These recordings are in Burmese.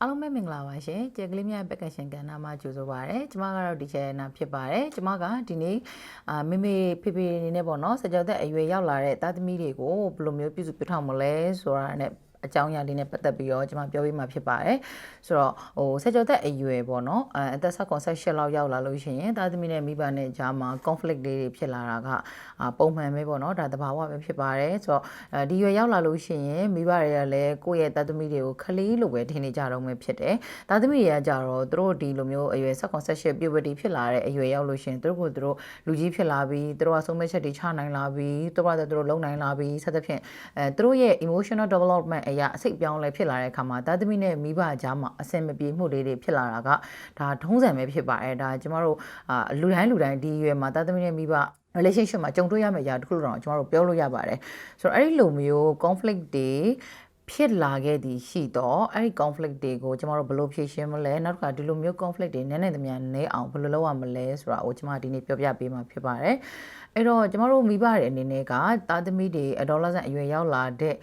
အားလုံးပဲမင်္ဂလာပါရှင်ကျေကလေးမြတ်ပက်ကရှင်ကဏ္ဍမှာကြိုဆိုပါရစေကျမကတော့ဒီချယ်နာဖြစ်ပါတယ်ကျမကဒီနေ့အာမေမေဖေဖေနေနဲ့ပေါ့နော်စကြောသက်အရွယ်ရောက်လာတဲ့သားသမီးတွေကိုဘယ်လိုမျိုးပြုစုပြထောင်မလဲဆိုတာနဲ့ အကြောင်းအရာလေးနဲ့ပတ်သက်ပြီးတော့ကျွန်မပြောပြမှာဖြစ်ပါတယ်ဆိုတော့ဟိုဆက်ကြောသက်အရွယ်ပေါ့နော်အဲအသက်16လောက်ရောက်လာလို့ရှိရင်သားသမီးနဲ့မိဘနဲ့ကြားမှာ conflict လေးတွေဖြစ်လာတာကအာပုံမှန်ပဲပေါ့နော်ဒါတဘာဝပဲဖြစ်ပါတယ်ဆိုတော့အဲဒီရွယ်ရောက်လာလို့ရှိရင်မိဘတွေကလည်းကိုယ့်ရဲ့သားသမီးတွေကိုခလေးလိုပဲထင်နေကြတော့မှဖြစ်တယ်သားသမီးတွေကကြတော့သူတို့ဒီလိုမျိုးအရွယ်16 puberty ဖြစ်လာတဲ့အရွယ်ရောက်လို့ရှိရင်သူတို့ကိုသူတို့လူကြီးဖြစ်လာပြီးသူတို့ကဆုံးမချက်တွေချနိုင်လာပြီးသူတို့ကသူတို့လုံနိုင်လာပြီးဆက်သဖြင့်အဲသူတို့ရဲ့ emotional development အရာအစိတ်ပြောင်းလဲဖြစ်လာတဲ့အခါမှာသားသမီးနဲ့မိဘကြားမှာအဆင်မပြေမှုလေးတွေဖြစ်လာတာကဒါထုံးစံပဲဖြစ်ပါတယ်ဒါကျမတို့အာလူတိုင်းလူတိုင်းဒီရွယ်မှာသားသမီးနဲ့မိဘ relationship မှာကြုံတွေ့ရမယ့်အရာတစ်ခုတော့ကျွန်တော်တို့ပြောလို့ရပါတယ်ဆိုတော့အဲ့ဒီလိုမျိုး conflict တွေဖြစ်လာခဲ့သည်ရှိတော့အဲ့ဒီ conflict တွေကိုကျမတို့ဘယ်လိုဖြေရှင်းမလဲနောက်တစ်ခါဒီလိုမျိုး conflict တွေနည်းနည်းသမျှနည်းအောင်ဘယ်လိုလုပ်ရမလဲဆိုတာကိုကျမဒီနေ့ပြောပြပေးမှာဖြစ်ပါတယ်အဲ့တော့ကျမတို့မိဘတွေအနေနဲ့ကသားသမီးတွေ adolescent အရွယ်ရောက်လာတဲ့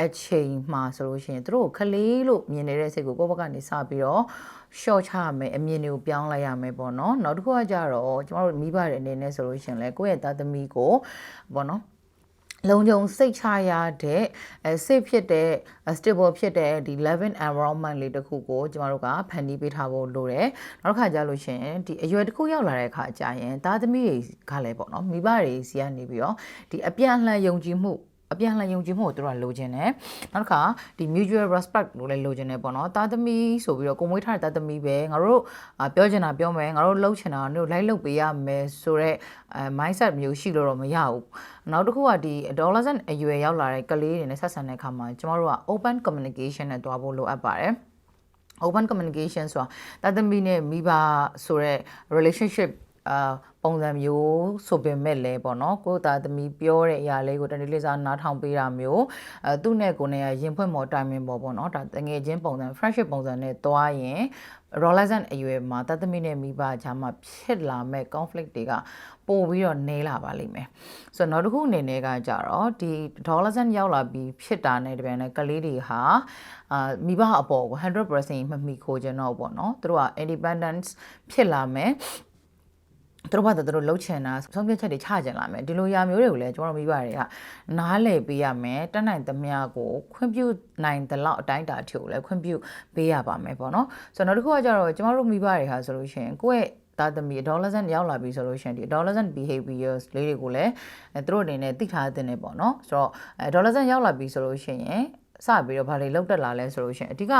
အချိန်မှာဆိုလို့ရှိရင်သူတို့ခလေးလို့မြင်နေတဲ့စိတ်ကိုကိုယ့်ဘက်ကနေစပြီးတော့ short ချရမယ်အမြင်တွေကိုပြောင်းလိုက်ရမယ်ပေါ့နော်နောက်တစ်ခုကကြတော့ကျမတို့မိဘတွေအနေနဲ့ဆိုလို့ရှိရင်လည်းကိုယ့်ရဲ့သားသမီးကိုပေါ့နော်လုံခြုံစိတ်ချရတဲ့အဲ safe ဖြစ်တဲ့ stable ဖြစ်တဲ့ဒီ living environment လေးတစ်ခုကိုကျမတို့ကဖန်တီးပေးထားဖို့လိုတယ်။နောက်တစ်ခါကျလို့ရှိရင်ဒီအရွယ်တစ်ခုရောက်လာတဲ့အခါကျရင်သားသမီးတွေကလည်းပေါ့နော်မိဘတွေစီကနေပြီးတော့ဒီအပြန်အလှန်ယုံကြည်မှု အပြန်လှန်ယုံကြည်မှုကိုတို့ကလိုချင်တယ်နောက်တစ်ခါဒီ mutual respect လို့လည်းလိုချင်တယ်ပေါ့နော်တာသမီဆိုပြီးတော့ကိုမွေးထားတဲ့တာသမီပဲငါတို့ပြောချင်တာပြောမယ်ငါတို့လှုပ်ချင်တာတို့လိုက်လုပ်ပေးရမယ်ဆိုတော့အဲ mindset မျိုးရှိလို့တော့မရဘူးနောက်တစ်ခုကဒီ adolescent အရွယ်ရောက်လာတဲ့ကလေးတွေနဲ့ဆက်ဆံတဲ့အခါမှာကျမတို့က open communication နဲ့တွားဖို့လိုအပ်ပါတယ် open communication ဆိုတာတသမီနဲ့မိဘဆိုတဲ့ relationship အာ ပုံစံမျိုးဆိုပေမဲ့လည်းပေါ့နော်ကိုသားသမီးပြောတဲ့အရာလေးကိုတနေ့လေးစားနားထောင်ပေးတာမျိုးအဲသူ့နဲ့ကိုနဲ့ရင်ဖွင့်မော်တိုင်မင်ပေါ်ပေါ့နော်ဒါတငယ်ချင်းပုံစံ friendship ပုံစံနဲ့တွားရင် adolescent အရွယ်မှာတသမီးနဲ့မိဘကြားမှာဖြစ်လာမဲ့ conflict တွေကပို့ပြီးတော့နည်းလာပါလိမ့်မယ်ဆိုတော့နောက်တစ်ခုအနေနဲ့ကကြတော့ဒီ adolescent ရောက်လာပြီးဖြစ်တာနဲ့တပြန်နဲ့ကလေးတွေဟာအာမိဘအပေါ်ကို100%မမိခိုးခြင်းတော့ပေါ့နော်သူတို့က independence ဖြစ်လာမယ် သူတို့ဘာသူတို့လှုပ်ချင်တာဆုံးဖြတ်ချက်တွေချကြလာမယ်ဒီလိုရာမျိုးတွေကိုလည်းကျွန်တော်မိဘတွေကနားလည်ပေးရမယ်တက်နိုင်သမျှကိုခွင့်ပြုနိုင်တဲ့လောက်အတိုင်းအတာအထိကိုလည်းခွင့်ပြုပေးရပါမယ်ပေါ့နော်ဆိုတော့နောက်တစ်ခုကကြတော့ကျွန်တော်တို့မိဘတွေဟာဆိုလို့ရှိရင်ကိုယ့်ရဲ့သားသမီး adolescent ရောက်လာပြီဆိုလို့ရှိရင်ဒီ adolescent behaviors လေးတွေကိုလည်းသူတို့အနေနဲ့သိထားတဲ့နေပေါ့နော်ဆိုတော့ adolescent ရောက်လာပြီဆိုလို့ရှိရင် စပြီးတော့ဗာလေလောက်တက်လာလဲဆိုလို့ရှိရင်အဓိက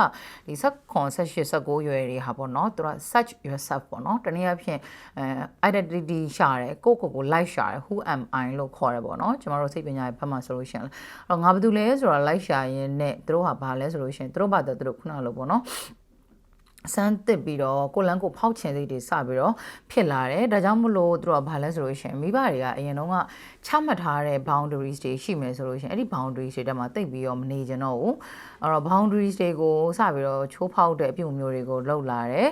ဒီ16 18 19ရွယ်တွေဟာပေါ့နော်သူက search yourself ပေါ့နော်တနည်းအားဖြင့်အဲ identity ရှာတယ်ကိုယ့်ကိုယ်ကို like ရှာတယ် who am i လို့ခေါ်တယ်ပေါ့နော်ကျမတို့စိတ်ပညာရဲ့ဘက်မှာဆိုလို့ရှိရင်အဲ့တော့ငါဘာလုပ်လဲဆိုတာ like ရှာရင်နဲ့သူတို့ဟာဘာလဲဆိုလို့ရှိရင်သူတို့ဘာသူတို့ခုနလိုပေါ့နော် စမ်းတစ်ပြီးတော့ကိုလန်းကိုဖောက်ချင်စိတ်တွေစပြီးတော့ဖြစ်လာတယ်ဒါကြောင့်မလို့သူတို့ကဘာလဲဆိုလို့ရှိရင်မိဘတွေကအရင်တော့ကချမှတ်ထားတဲ့ boundaries တွေရှိမယ်ဆိုလို့ရှိရင်အဲ့ဒီ boundaries တွေတက်မှာတိတ်ပြီးတော့မနေကြတော့ဘူးအဲ့တော့ boundaries တွေကိုစပြီးတော့ချိုးဖောက်တဲ့အပြုအမူတွေကိုလုပ်လာတယ်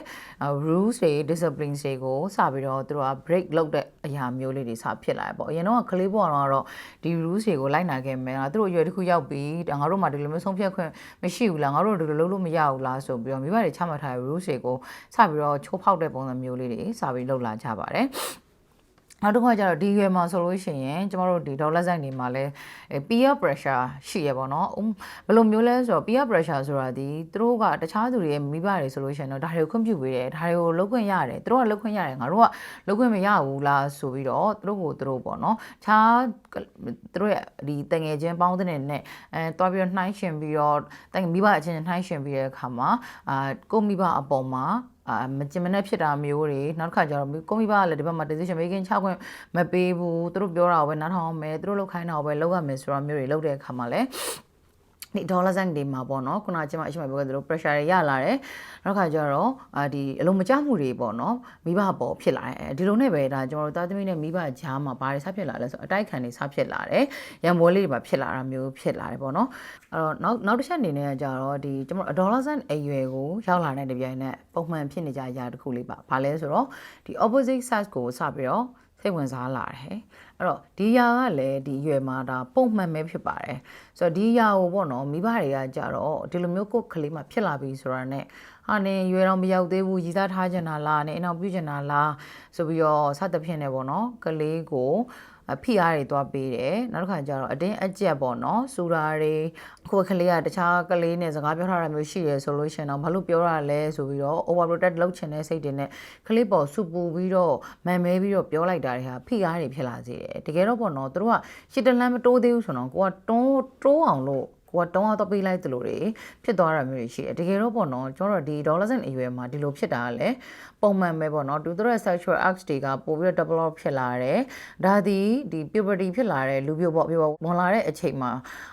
rules တွေ discipline တွေကိုစပြီးတော့သူတို့က break လုပ်တဲ့အရာမျိုးလေးတွေစဖြစ်လာတယ်ပေါ့အရင်တော့ကလေးပေါ်တော့ဒီ rules တွေကိုလိုက်နာခဲ့မယ်သူတို့အရွယ်တစ်ခုရောက်ပြီးငါတို့မှဒီလိုမျိုးဆုံးဖြတ်ခွင့်မရှိဘူးလားငါတို့ဒီလိုလုပ်လို့မရဘူးလားဆိုပြီးတော့မိဘတွေချမှတ်ထားတဲ့ rules တွေကိုစပြီးတော့ချိုးဖောက်တဲ့ပုံစံမျိုးလေးတွေစပြီးလှုပ်လာကြပါတယ် နောက်တစ်ခါကျတော့ဒီရွယ်မှာဆိုလို့ရှိရင်ကျမတို့ဒီဒေါ်လာဆိုင်တွေမှာလဲ peer pressure ရှိရပါတော့ဘယ်လိုမျိုးလဲဆိုတော့ peer pressure ဆိုတာဒီသူတို့ကတခြားသူတွေရဲ့မိဘတွေဆိုလို့ရှိရင်တော့ဒါတွေကိုခွင့်ပြုပေးတယ်ဒါတွေကိုလုပ်ခွင့်ရတယ်သူတို့ကလုပ်ခွင့်ရတယ်ငါတို့ကလုပ်ခွင့်မရဘူးလားဆိုပြီးတော့သူတို့ကိုသူတို့ပေါ့နော်ခြားသူတို့ရဲ့ဒီတငယ်ချင်းပေါင်းတဲ့နဲ့အဲတွားပြီးတော့နှိုင်းရှင်ပြီးတော့တငယ်မိဘအချင်းချင်းနှိုင်းရှင်ပြီးတဲ့အခါမှာအာကိုမိဘအပေါ်မှာ အာမကျင်မနဲ့ဖြစ်တာမျိုးတွေနောက်တစ်ခါကျတော့ကိုမိဘကလည်းဒီဘက်မှာ decision making ချခွင့်မပေးဘူးသူတို့ပြောတာကိုပဲနားထောင်အောင်မယ်သူတို့လောက်ခိုင်းတာကိုပဲလုပ်ရမယ်ဆိုတော့မျိုးတွေလုပ်တဲ့အခါမှာလည်း ဒီဒေါ်လာဆိုင်တွေမှာပေါ့နော်ခုနကကျွန်မအရှိမပြောခဲ့သလို pressure တွေရလာတယ်နောက်ခါကျတော့အာဒီအလုံးမကျမှုတွေပေါ့နော်မိဘပေါ်ဖြစ်လာတယ်ဒီလိုနဲ့ပဲဒါကျွန်တော်တို့တာသမီးနဲ့မိဘကြားမှာဘာတွေဆက်ဖြစ်လာလဲဆိုအတိုက်ခံတွေဆက်ဖြစ်လာတယ်ရံပွဲလေးတွေမှာဖြစ်လာတာမျိုးဖြစ်လာတယ်ပေါ့နော်အဲ့တော့နောက်နောက်တစ်ချက်အနေနဲ့ကကြတော့ဒီကျွန်တော်ဒေါ်လာဆိုင်အရွယ်ကိုရောက်လာတဲ့တပြိုင်နက်ပုံမှန်ဖြစ်နေကြအရာတစ်ခုလေးပါဘာလဲဆိုတော့ဒီ opposite sex ကိုစပြီးတော့ စိတ်ဝင်စားလာတယ်အဲ့တော့ဒီຢာကလည်းဒီအရွယ်မှာဒါပုံမှန်ပဲဖြစ်ပါတယ်ဆိုတော့ဒီຢာကိုပေါ့နော်မိဘတွေကကြတော့ဒီလိုမျိုးကိုယ်ကလေးမှဖြစ်လာပြီဆိုတာနဲ့ဟာနေရွယ်တော့မရောက်သေးဘူးရည်စားထားချင်တာလားနေအနောက်ပြုချင်တာလားဆိုပြီးတော့စသဖြင့်နေပေါ့နော်ကလေးကိုအ ဖိအားတွေသွားပေးတယ်နောက်တစ်ခါကျတော့အတင်းအကျပ်ပေါ့နော်စူတာတွေခုကလေးကတခြားကလေးနဲ့စကားပြောထားတာမျိုးရှိရဆိုလို့ရှိရင်တော့ဘာလို့ပြောရလဲဆိုပြီးတော့ over protect လုပ်ချင်တဲ့စိတ်တွေနဲ့ကလေးပေါ်စူပူပြီးတော့မန်မဲပြီးတော့ပြောလိုက်တာတွေဟာဖိအားတွေဖြစ်လာစေတယ်တကယ်တော့ပေါ့နော်သူတို့ကရှစ်တလန်းမတိုးသေးဘူးဆိုတော့ကိုကတွန်းတိုးအောင်လို့ကိုကတောင်းအောင်တော့ပေးလိုက်သလိုတွေဖြစ်သွားတာမျိုးတွေရှိတယ်တကယ်တော့ပေါ့နော်ကျွန်တော်တို့ဒီ dollar cent အရွယ်မှာဒီလိုဖြစ်တာကလည်း ပုံမှန်ပဲပေါ့နော်သူတို့ရဲ့ sexual acts တွေကပို့ပြီးတော့ develop ဖြစ်လာတယ်ဒါသည်ဒီ puberty ဖြစ်လာတဲ့လူပြိုပေါ့ပြိုပေါ့ဝင်လာတဲ့အချိန်မှာ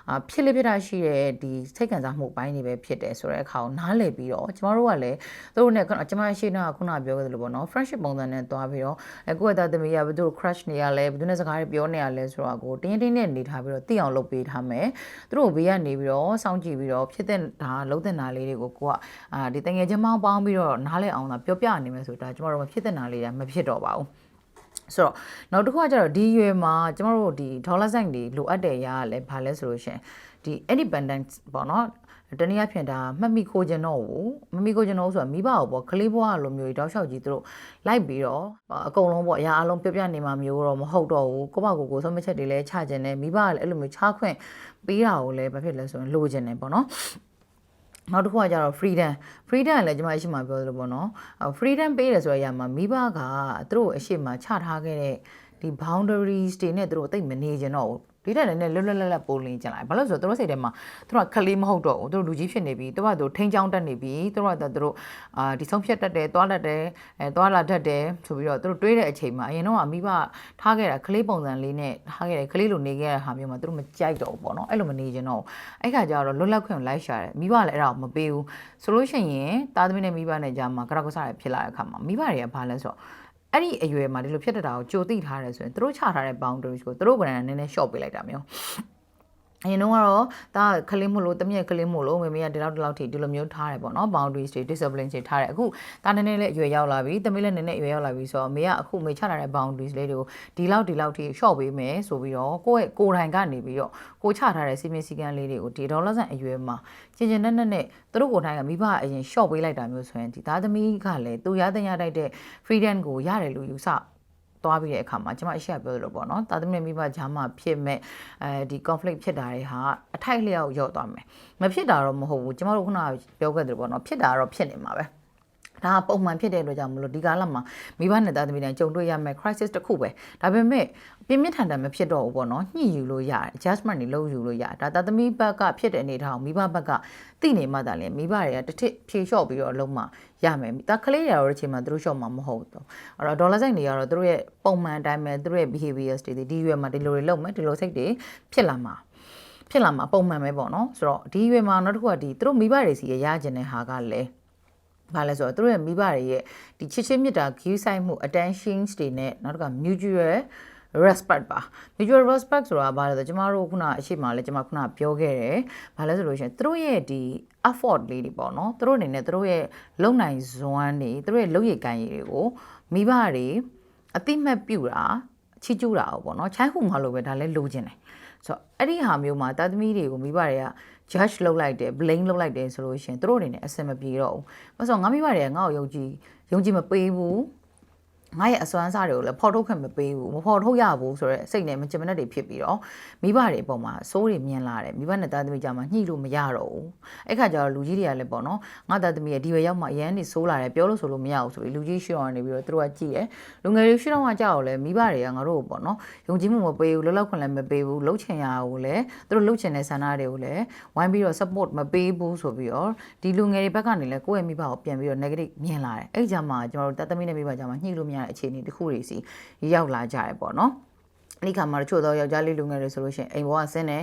အာဖြစ်လေဖြစ်တာရှိတဲ့ဒီစိတ်ခံစားမှုပိုင်းတွေပဲဖြစ်တယ်ဆိုတဲ့အခါကိုနားလည်ပြီးတော့ကျမတို့ကလည်းသူတို့နဲ့ကျွန်မရှိနေကခုနပြောခဲ့သလိုပေါ့နော် friendship ပုံစံနဲ့သွားပြီးတော့အဲကိုယ့်ရဲ့သားသမီးကဘယ်သူ crush နေရလဲဘယ်သူနဲ့စကားတွေပြောနေရလဲဆိုတော့ကိုတင်းတင်းနဲ့နေထားပြီးတော့သိအောင်လုပ်ပေးထားမယ်သူတို့ဘေးကနေပြီးတော့စောင့်ကြည့်ပြီးတော့ဖြစ်တဲ့ဒါလုံးတဲ့နာလေးတွေကိုကိုကအာဒီတငယ်ချင်းမောင်းပေါင်းပြီးတော့နားလဲအောင်သာပြောပြနေမယ်ဆိုတာကျမတို့မဖြစ်တဲ့နာလေးတွေမဖြစ်တော့ပါဘူးဆိုတော့နောက်တစ်ခုကကျတော့ဒီရွယ်မှာကျမတို့ဒီ dollar sign တွေလိုအပ်တဲ့ရရလဲဘာလဲဆိုလို့ရှင်ဒီ independence ပေါ့နော်တနည်းအားဖြင့်ဒါမှတ်မိခိုးခြင်းတော့ဘူးမမိခိုးခြင်းတော့ဆိုတာမိဘကိုပေါ့ကလေးဘွားလိုမျိုးတောက်လျှောက်ကြီးသူတို့လိုက်ပြီးတော့အကုန်လုံးပေါ့အရာအလုံးပြပြနေမှာမျိုးတော့မဟုတ်တော့ဘူးကိုမကိုကိုဆုံးမချက်တွေလည်းချခြင်းနဲ့မိဘကလည်းအဲ့လိုမျိုးချခွင့်ပေးတာကိုလည်းဘာဖြစ်လဲဆိုရင်လိုချင်တယ်ပေါ့နော် နောက်တစ်ခုကကျတော့ freedom freedom လည်းကျွန်မရှိမှပြောသလိုပေါ့နော် freedom ပေးတယ်ဆိုရရမှာမိဘကသူတို့အရှိမချထားခဲ့တဲ့ဒီ boundaries တွေနဲ့သူတို့တိတ်မနေကြတော့ဘူး ဒီတက်လည်းလွတ်လွတ်လပ်လပ်ပိုးလင်းကြလာဘာလို့ဆိုတော့သူတို့စိတ်ထဲမှာသူတို့ကခလေးမဟုတ်တော့ဘူးသူတို့လူကြီးဖြစ်နေပြီသူကသူထိန်းချောင်းတက်နေပြီသူတို့ကသူတို့အာဒီဆုံးဖြတ်တတ်တယ်သွားတတ်တယ်အဲသွားလာတတ်တယ်ဆိုပြီးတော့သူတို့တွေးတဲ့အချိန်မှာအရင်တော့အမိဘထားခဲ့တာခလေးပုံစံလေးနဲ့ထားခဲ့တယ်ခလေးလိုနေခဲ့တဲ့ဟာမျိုးမှာသူတို့မကြိုက်တော့ဘူးပေါ့နော်အဲ့လိုမနေချင်တော့ဘူးအဲ့ခါကျတော့လွတ်လပ်ခွင့်လိုက်ရှာတယ်မိဘလည်းအဲ့ဒါကိုမပေးဘူးဆိုလို့ရှိရင်သားသမီးနဲ့မိဘနဲ့ကြာမှာကရကစားရဖြစ်လာတဲ့အခါမှာမိဘတွေကဘာလဲဆိုတော့ အဲ့ဒီအရွယ်မှာဒီလိုဖြစ်တတ်တာကိုကြိုသိထားတယ်ဆိုရင်သူတို့ချထားတဲ့ boundaries ကိုသူတို့ကလည်းနည်းနည်း short ပေးလိုက်တာမျိုး အရင်တော့ကတော့ဒါကလေးမို့လို့တမျက်ကလေးမို့လို့မေမေကဒီလောက်ဒီလောက်ထိဒီလိုမျိုးထားတယ်ပေါ့နော် boundaries တွေ discipline တွေထားတယ်အခုဒါနည်းနည်းလေးအရွယ်ရောက်လာပြီတမီးလည်းနည်းနည်းအရွယ်ရောက်လာပြီဆိုတော့မေကအခုမေချထားတဲ့ boundaries လေးတွေကိုဒီလောက်ဒီလောက်ထိ short ပေးမယ်ဆိုပြီးတော့ကိုယ့်ရဲ့ကိုယ်တိုင်ကနေပြီးတော့ကိုချထားတဲ့စီမင်းစည်းကမ်းလေးတွေကိုဒီဒေါ်လာဆန်အရွယ်မှာကျင်ကျင်နဲ့နဲ့နဲ့သူတို့ကိုယ်တိုင်ကမိဘအရင် short ပေးလိုက်တာမျိုးဆိုရင်ဒီသားသမီးကလည်းသူရတဲ့ရတဲ့ freedom ကိုရတယ်လို့ယူဆ သွားပြီးတဲ့အခါမှာကျွန်မအရှိရပြောသလိုပေါ့နော်တာသမီးမိဘဂျာမဖြစ်မဲ့အဲဒီ conflict ဖြစ်တာတွေဟာအထိုက်လျောက်ရောက်သွားမယ်မဖြစ်တာတော့မဟုတ်ဘူးကျွန်တော်တို့ခုနကပြောခဲ့သလိုပေါ့နော်ဖြစ်တာတော့ဖြစ်နေမှာပဲ ဒါကပုံမှန်ဖြစ်တဲ့အတွက်ကြောင့်မလို့ဒီကာလမှာမိဘနဲ့သားသမီးတိုင်းကြုံတွေ့ရမယ့် crisis တစ်ခုပဲဒါပေမဲ့ပြင်းပြထန်ထန်မဖြစ်တော့ဘူးပေါ့နော်ညှိယူလို့ရတယ် adjustment တွေလုပ်ယူလို့ရတယ်ဒါသားသမီးဘက်ကဖြစ်တဲ့အနေထားကိုမိဘဘက်ကသိနေမှသာလေမိဘတွေကတစ်ထစ်ဖြေလျှော့ပြီးတော့လုံးမှရမယ်ဒါကလေးတွေရောအချိန်မှာသူတို့လျှော့မှာမဟုတ်တော့အဲ့တော့ dollar sign တွေကတော့သူတို့ရဲ့ပုံမှန်အတိုင်းပဲသူတို့ရဲ့ behaviors တွေဒီရွယ်မှာဒီလိုတွေလုပ်မယ်ဒီလိုစိတ်တွေဖြစ်လာမှာဖြစ်လာမှာပုံမှန်ပဲပေါ့နော်ဆိုတော့ဒီရွယ်မှာနောက်တစ်ခုကဒီသူတို့မိဘတွေစီရရကျင်တဲ့ဟာကလည်း ဘာလဲဆိုတော့သူတို့ရဲ့မိဘတွေရဲ့ဒီချစ်ချင်းမြတ်တာ give ဆိုင်မှု attentions တွေနဲ့နောက်တစ်ခါ mutual respect ပါ mutual respect ဆိုတာဘာလဲဆိုတော့ကျမတို့ခုနအရှိမလဲကျမခုနပြောခဲ့တယ်ဘာလဲဆိုလို့ရှိရင်သူတို့ရဲ့ဒီ effort လေးတွေပေါ့နော်သူတို့အနေနဲ့သူတို့ရဲ့လုံနိုင်စွမ်းတွေသူတို့ရဲ့လုံရည်ကိုင်းရည်တွေကိုမိဘတွေအတိမတ်ပြူတာချီကျူးတာပေါ့နော်ချိုင်းခုမှလို့ပဲဒါလည်းလိုချင်တယ်ဆိုတော့အဲ့ဒီဟာမျိုးမှာတာသမီတွေကိုမိဘတွေက judge လုပ်လိုက်တယ် blame လုပ်လိုက်တယ်ဆိုလို့ရှိရင်သူတို့အနေနဲ့အဆင်မပြေတော့ဘူး။ဘာလို့ဆိုတော့ငါမိဘတွေကငါ့ကိုယုံကြည်ယုံကြည်မပေးဘူး။ ငါရဲ့အစွမ်းစားတွေကိုလည်းဖော်ထုတ်ခွင့်မပေးဘူးမဖော်ထုတ်ရဘူးဆိုတော့စိတ်နဲ့မချင်မနှက်တွေဖြစ်ပြီးတော့မိဘတွေအပေါ်မှာစိုးတွေမြင်လာတယ်မိဘနဲ့သားသမီးကြမှာညှိလို့မရတော့ဘူးအဲ့ခါကျတော့လူကြီးတွေကလည်းပေါ့နော်ငါသားသမီးရဲ့ဒီဘက်ရောက်မှအရန်နေစိုးလာတယ်ပြောလို့ဆိုလို့မရဘူးဆိုပြီးလူကြီးရှေ့အောင်နေပြီးတော့သူတို့ကကြည့်တယ်လူငယ်တွေရှေ့တော့မှကြောက်လဲမိဘတွေကငါတို့ပေါ့နော်ယုံကြည်မှုမပေးဘူးလောလောက်ခွင့်လည်းမပေးဘူးလှုပ်ချင်ရကိုလည်းသူတို့လှုပ်ချင်တဲ့ဆန္ဒတွေကိုလည်းဝိုင်းပြီးတော့ support မပေးဘူးဆိုပြီးတော့ဒီလူငယ်တွေဘက်ကနေလည်းကိုယ့်ရဲ့မိဘကိုပြန်ပြီးတော့ negative မြင်လာတယ်အဲ့ကြမှာကျွန်တော်တို့သားသမီးနဲ့မိဘကြမှာညှိလို့မရတဲ့အခြေအနေတစ်ခုတွေစီရောက်လာကြတယ်ပေါ့နော်အဲ့ဒီခါမှာတချို့သောယောက်ျားလေးလူငယ်တွေဆိုလို့ရှိရင်အိမ်ဘောကဆင်းနေ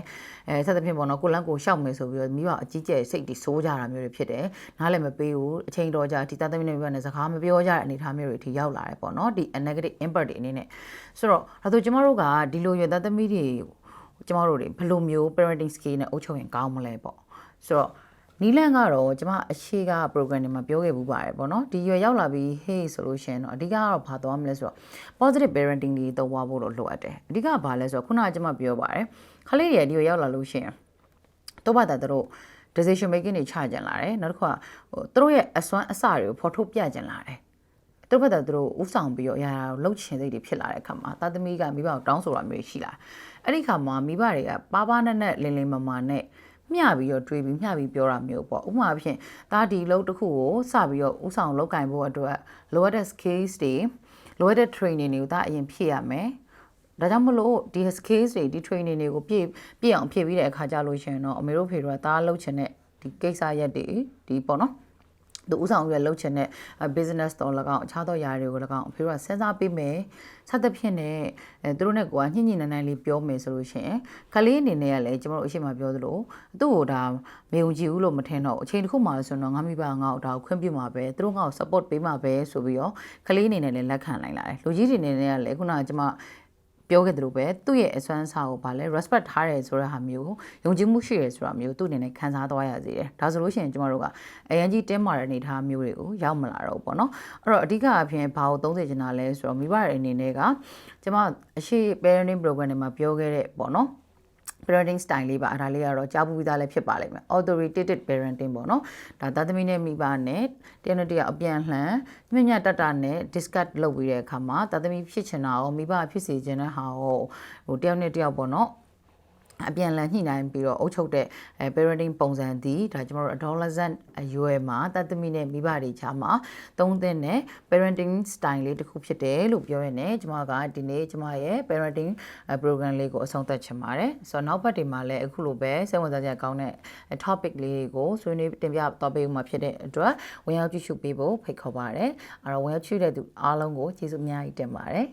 အဲဆက်သဖြင့်ပေါ့နော်ကိုလန်းကိုရှောက်မယ်ဆိုပြီးတော့မိဘအကြီးကျယ်စိတ်တွေစိုးကြတာမျိုးတွေဖြစ်တယ်နားလည်းမပေးဘူးအချိန်တော်ကြာဒီသားသမီးနဲ့မိဘနဲ့စကားမပြောကြတဲ့အနေအထားမျိုးတွေအထိရောက်လာတယ်ပေါ့နော်ဒီ negative impact တွေအနေနဲ့ဆိုတော့ဒါဆိုကျမတို့ကဒီလိုရွယ်သားသမီးတွေကျမတို့တွေဘယ်လိုမျိုး parenting skill နဲ့အုပ်ချုပ်ရင်ကောင်းမလဲပေါ့ဆိုတော့ နနီလန်ကတော့ကျမအရှိက program တွေမှာပြောခဲ့ဘူးပါတယ်ပေါ့နော်ဒီရွယ်ရောက်လာပြီး hey ဆိုလို့ရှိရင်တော့အဓိကကတော့ဘာသွားမလဲဆိုတော့ positive parenting တွေတော့ဝါဖို့တော့လိုအပ်တယ်အဓိကကဘာလဲဆိုတော့ခုနကကျမပြောပါတယ်ခလေးတွေဒီရွယ်ရောက်လာလို့ရှိရင်တော့ဘာတာတို့ decision making တွေချကြင်လာတယ်နောက်တစ်ခုကဟိုသူတို့ရဲ့အစွမ်းအစတွေကိုဖော်ထုတ်ပြကြင်လာတယ်သူတို့ဘက်ကသူတို့ဥဆောင်ပြီးတော့အရာရာကိုလှုပ်ချင်စိတ်တွေဖြစ်လာတဲ့အခါမှာတာသမီကမိဘကိုတောင်းဆိုတာမျိုးရှိလာအဲ့ဒီအခါမှာမိဘတွေကပါပါနဲ့နဲ့လင်းလင်းမမာနဲ့ မျှပြီးတော့တွေးပြီးမျှပြီးပြောတာမျိုးပေါ့ဥပမာဖြင့်ဒါဒီလုံးတစ်ခုကိုစပြီးတော့ဥဆောင်လောက်ကင်ဖို့အတွက်လိုအပ်တဲ့ skills တွေလိုအပ်တဲ့ training တွေကိုဒါအရင်ဖြည့်ရမယ်ဒါကြောင့်မလို့ဒီ skills တွေဒီ training တွေကိုပြည့်ပြည့်အောင်ဖြည့်ပြီးတဲ့အခါကျလို့ရှိရင်တော့အမေတို့ဖေတို့ကဒါလှုပ်ချင်တဲ့ဒီကိစ္စရက်တွေဒီပေါ့နော် သူဥဆောင်ရလှုပ်ချင်တဲ့ business တော့၎င်းအခြားသောຢာတွေကို၎င်းအဖေတို့ကစဉ်းစားပေးမယ်စသဖြင့်နဲ့အဲသူတို့နဲ့ကိုကညှိညှိနှိုင်းနှိုင်းလေးပြောမယ်ဆိုလို့ရှိရင်ကလေးအနေနဲ့ကလည်းကျွန်တော်တို့အရှိမပြောသလိုသူ့ကိုဒါမေုံကြည့်ဘူးလို့မထင်တော့အချိန်တစ်ခုမှဆိုတော့ငါမိဘငါ့ကိုဒါကိုခွင့်ပြုမှာပဲသူတို့ငါ့ကို support ပေးမှာပဲဆိုပြီးတော့ကလေးအနေနဲ့လည်းလက်ခံနိုင်လာတယ်လူကြီးတွေအနေနဲ့ကလည်းခုနကကျွန်မ ပြောခဲ့သလိုပဲသူ့ရဲ့အစွမ်းစားကိုဗာလဲ respect ထားတယ်ဆိုတဲ့ဟာမျိုးယုံကြည်မှုရှိတယ်ဆိုတာမျိုးသူ့အနေနဲ့ခံစားသွားရစေတယ်ဒါဆိုလို့ရှိရင်ကျမတို့ကအရန်ကြီးတင်းမာတဲ့အနေအထားမျိုးတွေကိုရောက်မလာတော့ဘူးပေါ့နော်အဲ့တော့အဓိကအဖြစ်ဘာကိုသုံးစေချင်တာလဲဆိုတော့မိဘတွေအနေနဲ့ကကျမအရှိ parenting program တွေမှာပြောခဲ့တဲ့ပေါ့နော် parenting style လေးပါအဲ့ဒါလေးကတော့ကြားပူပြီးသားလည်းဖြစ်ပါလိမ့်မယ် authoritative parenting ပေါ့နော်ဒါသားသမီးနဲ့မိဘနဲ့တယောက်နဲ့တယောက်အပြန်လှန်မြင့်မြတ်တတ်တာနဲ့ discuss လုပ်ပြီးတဲ့အခါမှာသားသမီးဖြစ်ချင်တာရောမိဘဖြစ်စေချင်တဲ့ဟာရောဟိုတယောက်နဲ့တယောက်ပေါ့နော် အပြန်လည်ညှိနှိုင်းပြီးတော့အုပ်ချုပ်တဲ့အဲ parenting ပုံစံဒီဒါကျွန်တော်တို့ adolescent အရွယ်မှာတသမီနဲ့မိဘတွေချာမှာသုံးသင့်တဲ့ parenting style လေးတစ်ခုဖြစ်တယ်လို့ပြောရနေကျွန်မကဒီနေ့ကျွန်မရဲ့ parenting program လေးကိုအဆုံးသတ်ချင်ပါတယ်ဆိုတော့နောက်ပတ်တွေမှာလည်းအခုလိုပဲစိတ်ဝင်စားစရာကောင်းတဲ့ topic လေးတွေကိုဆွေးနွေးတင်ပြသွားပေးမှာဖြစ်တဲ့အတွက်ဝင်ရောက်ကြည့်ရှုပေးဖို့ဖိတ်ခေါ်ပါတယ်အဲ့တော့ဝင်ရောက်ကြည့်တဲ့သူအားလုံးကိုကျေးဇူးအများကြီးတင်ပါတယ်